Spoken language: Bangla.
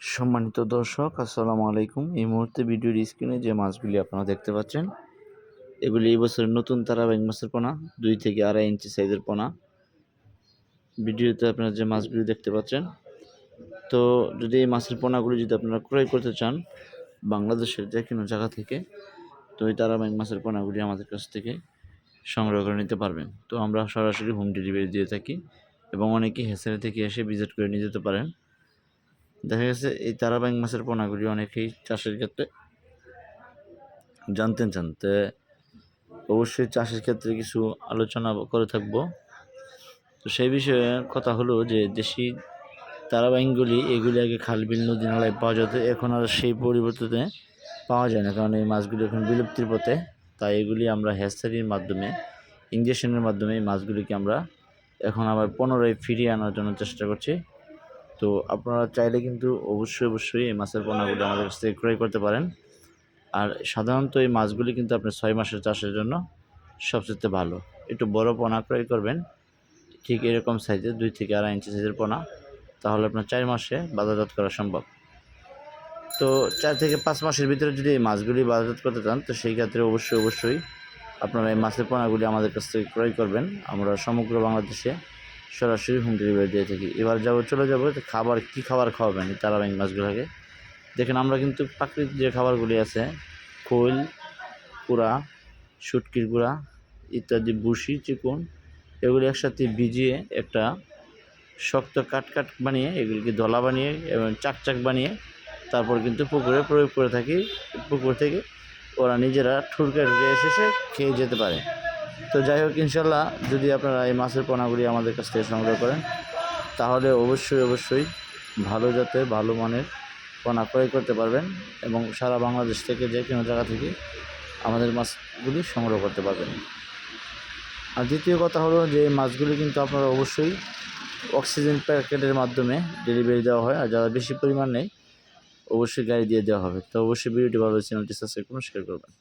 সম্মানিত দর্শক, আসসালামু আলাইকুম। এই মুহূর্তে ভিডিওর স্ক্রিনে যে মাছগুলি আপনারা দেখতে পাচ্ছেন, এগুলি এই বছরের নতুন তারা ব্যাং মাছের পোনা, দুই থেকে আড়াই ইঞ্চি সাইজের পোনা। ভিডিওতে আপনারা যে মাছগুলি দেখতে পাচ্ছেন, তো যদি এই মাছের পোনাগুলি যদি আপনারা ক্রয় করতে চান, বাংলাদেশের যে কোনো জায়গা থেকে, তো এই তারা ব্যাং মাছের পোনাগুলি আমাদের কাছ থেকে সংগ্রহ করে নিতে পারবেন। তো আমরা সরাসরি হোম ডেলিভারি দিয়ে থাকি এবং অনেকেই হেসারে থেকে এসে ভিজিট করে নিয়ে যেতে পারেন। দেখা গেছে এই তারাবাইং মাছের পোনাগুলি অনেকেই চাষের ক্ষেত্রে জানতে চান তো অবশ্যই চাষের ক্ষেত্রে কিছু আলোচনা করে থাকব। তো সেই বিষয়ে কথা হলো যে দেশি তারাবাইনগুলি এগুলি আগে খাল, বিল, নদী, নালায় পাওয়া যেত, এখন আর সেই পরিবর্তনে পাওয়া যায় না, কারণ এই মাছগুলি এখন বিলুপ্তির পথে। তাই এগুলি আমরা হ্যাচারির মাধ্যমে, ইঞ্জেকশনের মাধ্যমে এই মাছগুলিকে আমরা এখন আবার পুনরায় ফিরিয়ে আনার জন্য চেষ্টা করছি। তো আপনারা চাইলে কিন্তু অবশ্যই অবশ্যই এই মাছের পোনাগুলো আমাদের কাছ থেকে ক্রয় করতে পারেন। আর সাধারণত এই মাছগুলি কিন্তু আপনি ছয় মাসের চাষের জন্য সবচেয়ে ভালো। একটু বড় পোনা ক্রয় করবেন, ঠিক এরকম সাইজের, দুই থেকে আড়াই ইঞ্চি সাইজের পোনা, তাহলে আপনার চার মাসে বাজারজাত করা সম্ভব। তো চার থেকে পাঁচ মাসের ভিতরে যদি এই মাছগুলি বাজারজাত করতে চান, তো সেই ক্ষেত্রে অবশ্যই অবশ্যই আপনারা এই মাছের পোনাগুলি আমাদের কাছ থেকে ক্রয় করবেন। আমরা সমগ্র বাংলাদেশে সরাসরি হোম ডেলিভারি দিয়ে থাকি। এবার যাব, চলে যাব খাবার, কী খাবার খাওয়াবেন তারাবাইন মাছগুলোকে। দেখেন আমরা কিন্তু প্রাকৃতিক যে খাবারগুলি আছে, খোল কুড়া শুটকির গুঁড়া ইত্যাদি বুসি চিকন, এগুলি একসাথে ভিজিয়ে একটা শক্ত কাট কাট বানিয়ে এগুলিকে দলা বানিয়ে এবং চাক চাক বানিয়ে তারপর কিন্তু পুকুরে প্রয়োগ করে থাকি। পুকুর থেকে ওরা নিজেরা ঠুরকে এসে এসে খেয়ে যেতে পারে। তো যাই হোক, ইনশাল্লাহ যদি আপনারা এই মাছের পোনাগুলি আমাদের কাছ থেকে সংগ্রহ করেন, তাহলে অবশ্যই অবশ্যই ভালো জাতের, ভালো মানের পোনা ক্রয় করতে পারবেন এবং সারা বাংলাদেশ থেকে যে কোনো জায়গা থেকে আমাদের মাছগুলি সংগ্রহ করতে পারবেন। আর দ্বিতীয় কথা হলো যে মাছগুলি কিন্তু আপনারা অবশ্যই অক্সিজেন প্যাকেটের মাধ্যমে ডেলিভারি দেওয়া হয়, আর যারা বেশি পরিমাণ নেই অবশ্যই গাড়ি দিয়ে দেওয়া হবে। তো অবশ্যই ভিডিওটি ভালো চ্যানেলটি সাবস্ক্রাইব করুন, শেয়ার করবেন।